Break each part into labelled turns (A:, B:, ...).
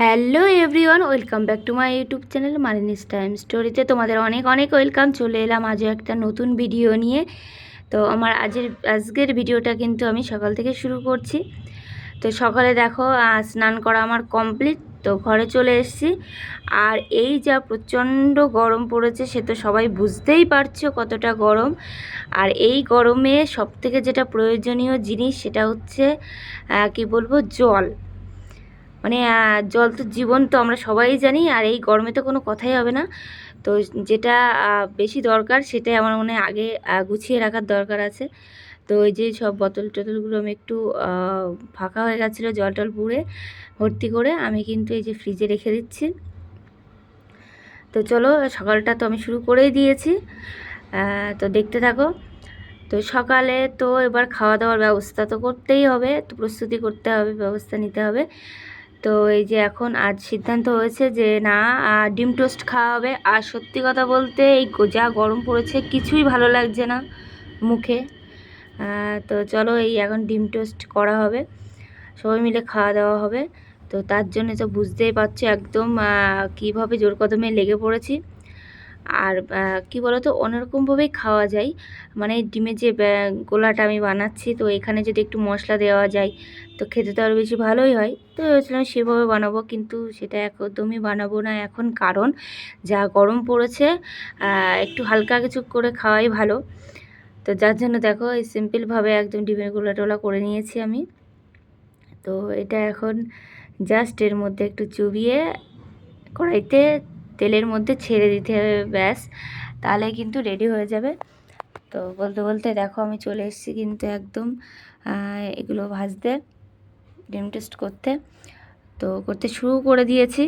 A: Hello everyone, welcome back to my YouTube channel Malini's time স্টোরিতে তোমাদের অনেক অনেক ওয়েলকাম। চলে এলাম আজও একটা নতুন ভিডিও নিয়ে। তো আমার আজের, আজকের ভিডিওটা কিন্তু আমি সকাল থেকে শুরু করছি। তো সকালে দেখো স্নান করা আমার কমপ্লিট, তো ঘরে চলে এসেছি। আর এই যা প্রচণ্ড গরম পড়েছে, সে তো সবাই বুঝতেই পারছ কতটা গরম। আর এই গরমে সবথেকে যেটা প্রয়োজনীয় জিনিস, সেটা হচ্ছে কি বলব, জল। মানে জল তো জীবন তো আমরা সবাই জানি, আর এই গরমে তো কোনো কথাই হবে না। তো যেটা বেশি দরকার সেটাই আমার মনে আগে গুছিয়ে রাখার দরকার আছে। তো এই যে সব বোতল টোতলগুলো আমি একটু ফাঁকা হয়ে গেছিল জল টল পুড়ে ভর্তি করে, আমি কিন্তু এই যে ফ্রিজে রেখে দিচ্ছি। তো চলো, সকালটা তো আমি শুরু করেই দিয়েছি। তো দেখতে থাকো। তো সকালে তো এবার খাওয়া দাওয়ার ব্যবস্থা তো করতেই হবে, তো প্রস্তুতি করতে হবে, ব্যবস্থা নিতে হবে। তো এই যে এখন আজ সিদ্ধান্ত হয়েছে যে না ডিম টোস্ট খাওয়া হবে। আর সত্যি কথা বলতে এই যা গরম পড়েছে, কিছুই ভালো লাগছে না মুখে। তো চলো এই এখন ডিম টোস্ট করা হবে। সবাই মিলে খাওয়া দাওয়া হবে। তো তার জন্য তো বুঝতেই পারছ একদম কীভাবে জোর কদমে লেগে পড়েছি। আর কি বলো তো অন্যরকমভাবেই খাওয়া যায়। মানে ডিমের যে গোলাটা আমি বানাচ্ছি, তো এখানে যদি একটু মশলা দেওয়া যায়, তো খেতে তো আরও বেশি ভালোই হয়। তো ভেবেছিলাম সেভাবে বানাবো, কিন্তু সেটা একদমই বানাবো না এখন, কারণ যা গরম পড়েছে একটু হালকা কিছু করে খাওয়াই ভালো। তো যার জন্য দেখো, এই সিম্পলভাবে একদম ডিমের গোলা টোলা করে নিয়েছি আমি। তো এটা এখন জাস্ট এর মধ্যে একটু চুবিয়ে কড়াইতে তেলের মধ্যে ছেড়ে দিতে হবে, ব্যাস। তাহলে কিন্তু রেডি হয়ে যাবে। তো বলতে বলতে দেখো আমি চলে এসেছি কিন্তু একদম এগুলো ভাজতে, ডিম টেস্ট করতে। তো করতে শুরু করে দিয়েছি।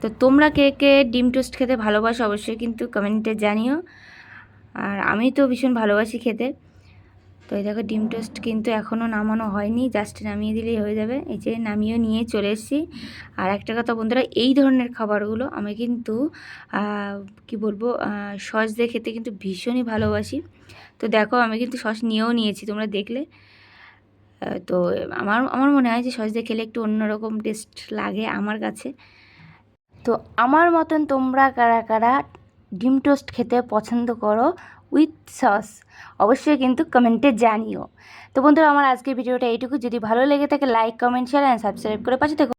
A: তো তোমরা কে কে ডিম টোস্ট খেতে ভালোবাসো অবশ্যই কিন্তু কমেন্টে জানিও। আর আমি তো ভীষণ ভালোবাসি খেতে। তো এই দেখো ডিম টোস্ট কিন্তু এখনও নামানো হয়নি, জাস্ট নামিয়ে দিলেই হয়ে যাবে। এই যে নামিয়েও নিয়ে চলে এসেছি। আর একটা কথা বন্ধুরা, এই ধরনের খাবারগুলো আমি কিন্তু কি বলব সস দিয়ে খেতে কিন্তু ভীষণই ভালোবাসি। তো দেখো আমি কিন্তু সস নিয়েও নিয়েছি, তোমরা দেখলে। তো আমার আমার মনে হয় যে সস দিয়ে খেলে একটু অন্যরকম টেস্ট লাগে আমার কাছে। তো আমার মতন তোমরা কারা কারা ডিম টোস্ট খেতে পছন্দ করো উইথ সস অবশ্যই কিন্তু কমেন্টে জানিও। তো বন্ধুরা, আমার আজকের ভিডিওটা এইটুকু। যদি ভালো লেগে থাকে like comment share and subscribe করে পাশে থেকো।